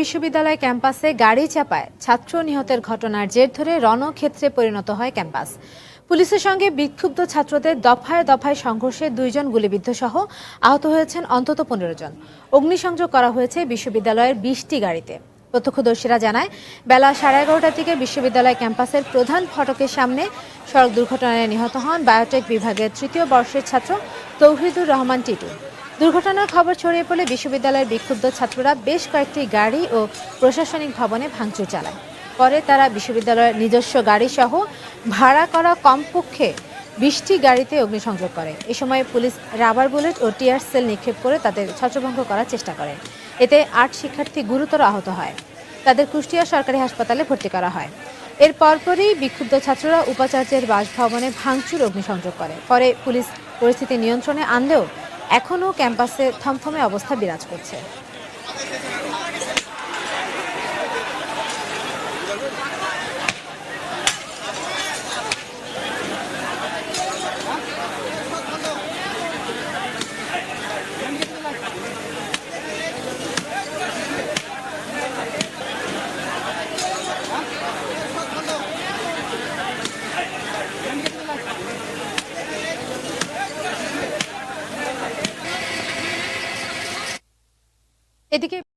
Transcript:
বিশ্ববিদ্যালয় ক্যাম্পাসে গাড়ি চাপায় ছাত্র নিহতের ঘটনার জের ধরে রণক্ষেত্রে পরিণত হয় ক্যাম্পাস। পুলিশের সঙ্গে বিক্ষুব্ধ ছাত্রদের দফায় দফায় সংঘর্ষে দুইজন গুলিবিদ্ধ সহ আহত হয়েছেন অন্তত পনেরো জন। অগ্নিসংযোগ করা হয়েছে বিশ্ববিদ্যালয়ের বিশটি গাড়িতে। প্রত্যক্ষদর্শীরা জানায়, বেলা সাড়ে এগারোটার দিকে বিশ্ববিদ্যালয় ক্যাম্পাসের প্রধান ফটকের সামনে সড়ক দুর্ঘটনায় নিহত হন বায়োটেক বিভাগের তৃতীয় বর্ষের ছাত্র তৌহিদুর রহমান টিটু। দুর্ঘটনার খবর ছড়িয়ে পড়লে বিশ্ববিদ্যালয়ের বিক্ষুব্ধ ছাত্ররা বেশ কয়েকটি গাড়ি ও প্রশাসনিক ভবনে ভাঙচুর চালায়। পরে তারা বিশ্ববিদ্যালয়ের নিজস্ব গাড়ি সহ ভাড়া করা কমপক্ষে বিশটি গাড়িতে অগ্নিসংযোগ করে। এ সময় পুলিশ রাবার বুলেট ও টিয়ার সেল নিক্ষেপ করে তাদের ছত্রভঙ্গ করার চেষ্টা করে। এতে আট শিক্ষার্থী গুরুতর আহত হয়। তাদের কুষ্টিয়া সরকারি হাসপাতালে ভর্তি করা হয়। এর পরপরই বিক্ষুব্ধ ছাত্ররা উপাচার্যের বাসভবনে ভাঙচুর অগ্নিসংযোগ করে। পরে পুলিশ পরিস্থিতি নিয়ন্ত্রণে আনলেও এখনও ক্যাম্পাসে থমথমে অবস্থা বিরাজ করছে। এদিকে